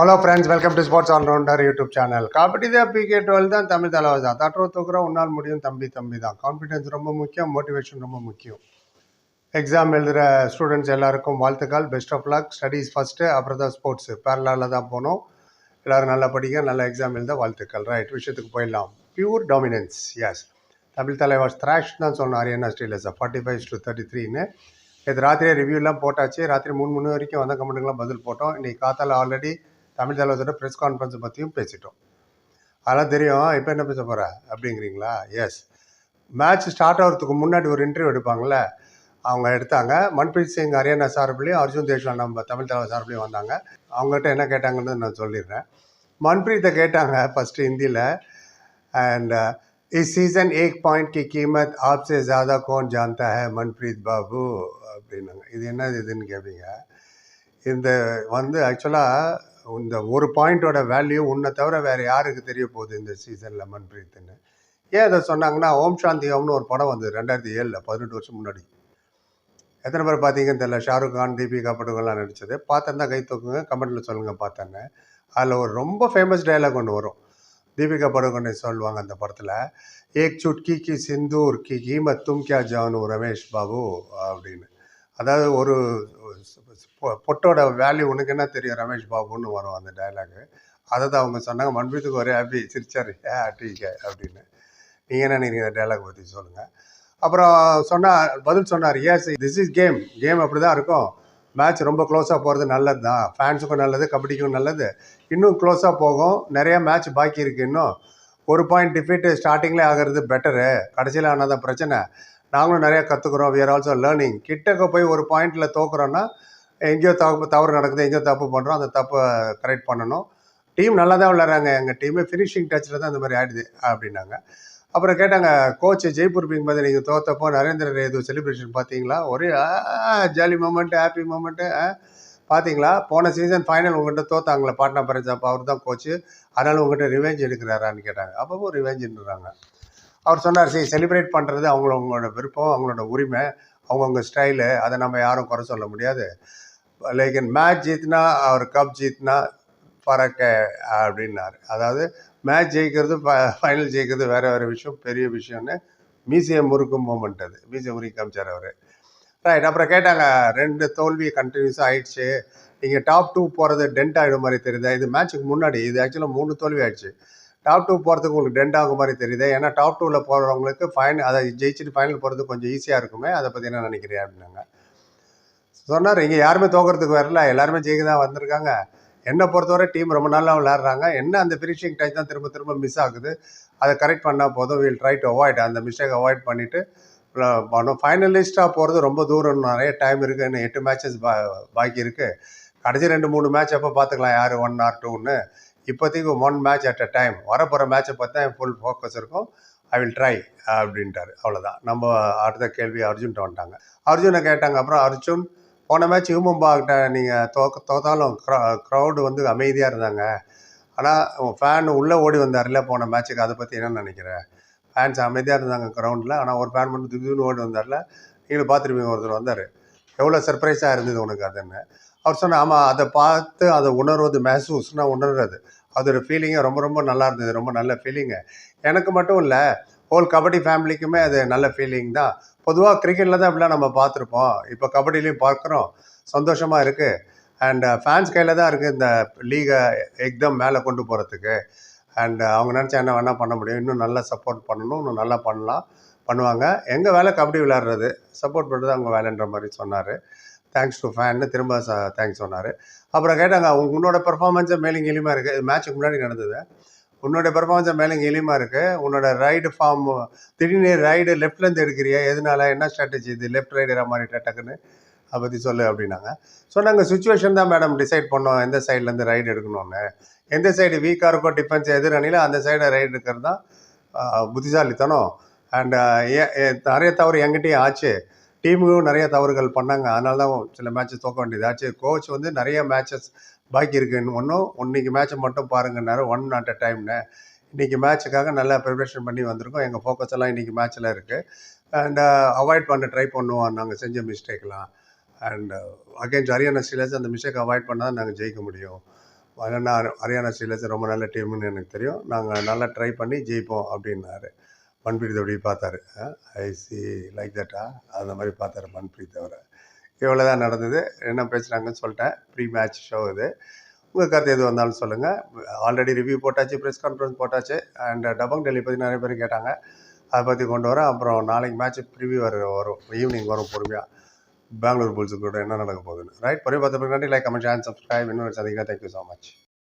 Hello friends welcome to sports allrounder YouTube channel kabaddi தான் PK twelve தான் தமிழ் தலைவர் தான் தட்டுற தூக்குறோம் உன்னால் முடியும் தம்பி தம்பி தான் கான்ஃபிடென்ஸ் ரொம்ப முக்கியம் மோட்டிவேஷன் ரொம்ப முக்கியம். எக்ஸாம் எழுதுகிற ஸ்டூடெண்ட்ஸ் எல்லாருக்கும் வாழ்த்துக்கள். Best of luck studies first அப்புறம் தான் ஸ்போர்ட்ஸு பேரலாவில் தான் போகணும் எல்லோரும் நல்லா படிக்க நல்ல எக்ஸாம் எழுத வாழ்த்துக்கள். ரைட் விஷயத்துக்கு போயிடலாம். பியூர் டாமினன்ஸ் எஸ் தமிழ் தலைவர் த்ராஷ் தான் சொன்னார் என்ன Steelers forty five to thirty த்ரீன்னு இது ராத்திரியே ரிவ்யூலாம் போட்டாச்சு. ராத்திரி மூணு மணி வரைக்கும் வந்த கமெண்ட்டுங்களாம் பதில் போட்டோம். இன்றைக்கி காத்தால் ஆல்ரெடி தமிழ் தலைவரோட ப்ரெஸ் கான்ஃபரன்ஸ் பற்றியும் பேசிட்டோம் அதெல்லாம் தெரியும் இப்போ என்ன பேச போகிற அப்படிங்கிறீங்களா எஸ் மேட்ச் ஸ்டார்ட் ஆகிறதுக்கு முன்னாடி ஒரு இன்டர்வியூ எடுப்பாங்கள்ல அவங்க எடுத்தாங்க மன்பிரீத் சிங் ஹரியானா சார்பிலையும் அர்ஜுன் தேஷ்வா நம்ம தமிழ் தலைவர் சார்பிலையும் வந்தாங்க அவங்ககிட்ட என்ன கேட்டாங்கன்னு நான் சொல்லிடுறேன் மன்பிரீத்தை கேட்டாங்க ஃபஸ்ட்டு ஹிந்தியில் அண்ட் इस सीज़न एक पॉइंट की कीमत आपसे ज़्यादा कौन जानता है मनप्रीत பாபு அப்படின்னாங்க இது என்னது இதுன்னு கேட்பீங்க இந்த வந்து ஆக்சுவலாக இந்த ஒரு பாயிண்டோட வேல்யூ உன்னை தவிர வேறு யாருக்கு தெரிய போகுது இந்த சீசனில் மன்பிரீத்துன்னு? ஏன் அதை சொன்னாங்கன்னா ஓம் சாந்தி ஓம்னு ஒரு படம் வந்தது ரெண்டாயிரத்தி ஏழில் பதினெட்டு வருஷம் முன்னாடி. எத்தனை பேர் பார்த்தீங்கன்னு தெரியல ஷாருக் கான் தீபிகா படுகோலாம் நடித்தது பார்த்தேன்னா கை தூக்குங்க கமெண்ட்டில் சொல்லுங்கள் பார்த்தேன்னு. அதில் ஒரு ரொம்ப ஃபேமஸ் டைலாக் ஒன்று வரும். தீபிகா படுகோனை சொல்லுவாங்க அந்த படத்தில் ஏக் சுட்கி கி சிந்தூர் கி கீமத் தும் கியா ஜானு ரமேஷ் பாபு அப்படின்னு. அதாவது ஒரு பொ- பொட்டோட வேல்யூ உனக்கு என்ன தெரியும் ரமேஷ் பாபுன்னு வரும் அந்த டைலாகு அதை தான் அவங்க சொன்னாங்க மண்பீத்துக்கு ஒரே ஹாப்பி சிரிச்சார் ஏ டீக்க அப்படின்னு. நீங்கள் என்ன நினைக்கிறீங்க இந்த டயலாக் பற்றி சொல்லுங்கள் அப்புறம் சொன்னார் பதில் சொன்னார் yes this is game game அப்படி தான் இருக்கும். மேட்ச் ரொம்ப க்ளோஸாக போகிறது நல்லது தான். ஃபேன்ஸுக்கும் நல்லது கபடிக்கும் நல்லது. இன்னும் க்ளோஸாக போகும். நிறையா மேட்ச் பாக்கி இருக்குது இன்னும். ஒரு பாயிண்ட் டிஃபீட்டு ஸ்டார்டிங்லேயே ஆகிறது பெட்டரு கடைசியில் ஆனால் தான் பிரச்சனை. நாங்களும் நிறையா கற்றுக்குறோம் வியர் ஆல்சோ லேர்னிங் கிட்டக்க போய் ஒரு பாயிண்டில் தோக்குறோன்னா எங்கேயோ தப்பு தவறு நடக்குது எங்கேயோ தப்பு பண்ணுறோம் அந்த தப்பை கரெக்ட் பண்ணணும். டீம் நல்லா தான் விளையாடுறாங்க. எங்கள் டீமே ஃபினிஷிங் டச்சில் தான் இந்த மாதிரி ஆயிடுது அப்படின்னாங்க. அப்புறம் கேட்டாங்க கோச் ஜெய்ப்பூர் பிங் பார்த்து நீங்கள் தோத்தப்போ நரேந்திர ரேது செலிப்ரேஷன் பார்த்தீங்களா? ஒரே ஜாலி மூமெண்ட்டு ஹாப்பி மூமெண்ட்டு பார்த்தீங்களா? போன சீசன் ஃபைனல் உங்கள்கிட்ட தோத்தாங்களே பாட்னா பரஞ்சாப்பா அவர் தான் கோச்சு அதனால் உங்கள்கிட்ட ரிவெஞ்ச் எடுக்கிறாரான்னு கேட்டாங்க. அப்பவும் ரிவெஞ்சுன்றாங்க அவர் சொன்னார் சரி செலிப்ரேட் பண்ணுறது அவங்களோட விருப்பம் அவங்களோட உரிமை அவங்கவுங்க ஸ்டைலு அதை நம்ம யாரும் குறை சொல்ல முடியாது. லேக்கின் மேட்ச் ஜீத்னா அவர் கப் ஜீத்னா பறக்க அப்படின்னாரு. அதாவது மேட்ச் ஜெயிக்கிறது ஃபைனல் ஜெயிக்கிறது வேறு வேறு விஷயம் பெரிய விஷயம்னு மியூசியம் முறுக்கும் மூமெண்ட் அது. மியூசியம் முறுக்கி காமிச்சார் அவர். ரைட் அப்புறம் கேட்டாங்க ரெண்டு தோல்வி கண்டினியூஸாக ஆயிடுச்சு. நீங்கள் டாப் டூ போகிறது டென்ட் ஆகிடும் மாதிரி தெரியுதா? இது மேட்ச்சுக்கு முன்னாடி இது ஆக்சுவலாக மூணு தோல்வி ஆயிடுச்சு. டாப் டூ போகிறதுக்கு உங்களுக்கு டென்ட் ஆகும் மாதிரி தெரியுது. ஏன்னா டாப் டூவில் போகிறவங்களுக்கு ஃபைன் அதை ஜெயிச்சுட்டு ஃபைனல் போகிறது கொஞ்சம் ஈஸியாக இருக்குமே. அதை பற்றி என்ன நினைக்கிறேன் அப்படின்னாங்க. சொன்னார் இங்கே யாருமே தோக்கிறதுக்கு வரல. எல்லாருமே ஜெயிக்க தான் வந்திருக்காங்க. என்னை பொறுத்தவரை டீம் ரொம்ப நல்லா விளையாடுறாங்க. என்ன அந்த ஃபினிஷிங் டச் தான் திரும்ப திரும்ப மிஸ் ஆகுது. அதை கரெக்ட் பண்ணால் போதும். வில் ட்ரை டு அவாய்ட் அந்த மிஸ்டேக் அவாய்ட் பண்ணிவிட்டு பண்ணோம். ஃபைனலிஸ்ட்டாக போகிறது ரொம்ப தூரம் நிறைய டைம் இருக்குது இன்னும் எட்டு மேட்சஸ் பா பாக்கி இருக்குது கடைசி ரெண்டு மூணு மேட்ச் அப்போ பார்த்துக்கலாம் யார் ஒன் ஆர் டூன்னு இப்போதைக்கு one match at a time வரப்போகிற மேட்சை பார்த்தா என் ஃபுல் ஃபோக்கஸ் இருக்கும். ஐ வில் ட்ரை அப்படின்ட்டார் அவ்வளோதான் நம்ம அடுத்த கேள்வி அர்ஜுன்ட்ட வந்துட்டாங்க. அர்ஜுனை கேட்டாங்க. அப்புறம் அர்ஜுன் போன மேட்ச் ஹியூமம்பாக்கிட்ட நீங்கள் தோக்க தோத்தாலும் க்ரௌடு வந்து அமைதியாக இருந்தாங்க. ஆனால் ஃபேன் உள்ளே ஓடி வந்தார்ல போன மேட்ச்சுக்கு அதை பற்றி என்ன நினைக்கிறேன் ஃபேன்ஸ் அமைதியாக இருந்தாங்க க்ரௌண்டில் ஆனால் ஒரு ஃபேன் மட்டும் திடீர்னு ஓடி வந்தார்ல நீங்களும் பார்த்துருப்பீங்க. ஒருத்தர் வந்தார். எவ்வளோ சர்ப்ரைஸாக இருந்தது உனக்கு அதுன்னு. அவர் சொன்னால் ஆமாம் அதை பார்த்து அதை உணர்வது மேசூஸ்னால் உணர்றது. அது ஒரு ஃபீலிங்கே ரொம்ப ரொம்ப நல்லா இருந்தது. ரொம்ப நல்ல ஃபீலிங்கு எனக்கு மட்டும் இல்லை ஹோல் கபடி ஃபேமிலிக்குமே அது நல்ல ஃபீலிங் தான். பொதுவாக கிரிக்கெட்டில் தான் இப்படிலாம் நம்ம பார்த்துருப்போம். இப்போ கபடிலையும் பார்க்குறோம். சந்தோஷமாக இருக்குது அண்ட் ஃபேன்ஸ் கையில் தான் இருக்குது இந்த லீகை எக்தம் மேலே கொண்டு போகிறதுக்கு அண்ட் அவங்க நினச்சா என்ன வேணால் பண்ண முடியும். இன்னும் நல்லா சப்போர்ட் பண்ணணும். இன்னும் நல்லா பண்ணலாம். பண்ணுவாங்க. எங்கள் வேலை கபடி விளையாடுறது? சப்போர்ட் பண்ணுறது அவங்க வேலைன்ற மாதிரி சொன்னார். தேங்க்ஸ் டு ஃபேன்னு திரும்ப தேங்க்ஸ் சொன்னார். அப்புறம் கேட்டாங்க அவங்க உன்னோட பெர்ஃபார்மன்ஸை மேலும் எளிமையாக இருக்குது மேட்ச்சுக்கு முன்னாடி நடந்தது. உன்னோட பெர்ஃபார்மன்ஸை மேலும் எளிமையாக இருக்குது உன்னோட ரைடு ஃபார்ம் திடீர்னு ரைடு லெஃப்ட்லேருந்து எடுக்கிறியா எதனால? என்ன ஸ்ட்ராட்டஜி இது? லெஃப்ட் ரைடராக மாதிரி டக்குன்னு? அதை பற்றி சொல்லு அப்படின்னாங்க. சொன்னாங்க சுச்சுவேஷன் தான் மேடம் டிசைட் பண்ணோம். எந்த சைட்லேருந்து ரைடு எடுக்கணும்னு. எந்த சைடு வீக்காக இருக்கோ டிஃபென்ஸ் எது அணியில் அந்த சைடு ரைடு எடுக்கிறது தான் புத்திசாலித்தனம். அண்ட் நிறைய தவறு எங்கிட்டேயும் ஆச்சு. டீமுக்கும் நிறைய தவறுகள் பண்ணாங்க. அதனால தான் சில மேட்சஸ் தோக்க வேண்டியதாச்சு கோச் வந்து நிறைய மேட்சஸ் பாக்கி இருக்குன்னு ஒன்றும் இன்னைக்கு மேட்ச்சை மட்டும் பாருங்கன்னாரு ஒன் அட் அ டைம்னு இன்றைக்கி மேட்ச்சுக்காக நல்லா ப்ரிப்ரேஷன் பண்ணி வந்திருக்கோம். எங்கள் ஃபோக்கஸ் எல்லாம் இன்றைக்கி மேட்ச்சில் இருக்குது அண்ட் அவாய்ட் uh, பண்ண ட்ரை பண்ணுவோம். நாங்கள் செஞ்ச மிஸ்டேக்லாம் அண்ட் அகேன்ஸ்ட் ஹரியானா ஸ்டீலர்ஸ் அந்த மிஸ்டேக் அவாய்ட் பண்ணால் நாங்கள் ஜெயிக்க முடியும். ஏன்னா ஹரியானா ஸ்டீலர்ஸ் ரொம்ப நல்ல டீம்னு எனக்கு தெரியும். நாங்கள் நல்லா ட்ரை பண்ணி ஜெயிப்போம் அப்படின்னாரு. மன்பிரீத் அப்படி பார்த்தாரு. ஐ சி லைக் தட்டா அந்த மாதிரி பார்த்தாரு மன்பிரீத் அவரை. இவ்வளோ தான் நடந்தது. என்ன பேசுகிறாங்கன்னு சொல்லிட்டேன். ப்ரீ மேட்ச் ஷோ இது. உங்கள் கருத்து எது வந்தாலும் சொல்லுங்கள் ஆல்ரெடி ரிவ்யூ போட்டாச்சு ப்ரெஸ் கான்ஃபரன்ஸ் போட்டாச்சு. அண்ட் டபங் டெல்லி பற்றி நிறைய பேர் கேட்டாங்க. அதை பற்றி கொண்டு வரேன் அப்புறம் நாளைக்கு மேட்ச் ப்ரிவியூ வர வரும். ஈவினிங் வரும் பொறுமையாக பெங்களூர் புல்ஸு கூட என்ன நடக்க போகுதுன்னு. ரைட் பொறுமை பார்த்து நன்றி. லைக் கமெண்ட் சேனல் சப்ஸ்கிரைப் இன்னொரு சந்திக்கிறேன். Thank you so much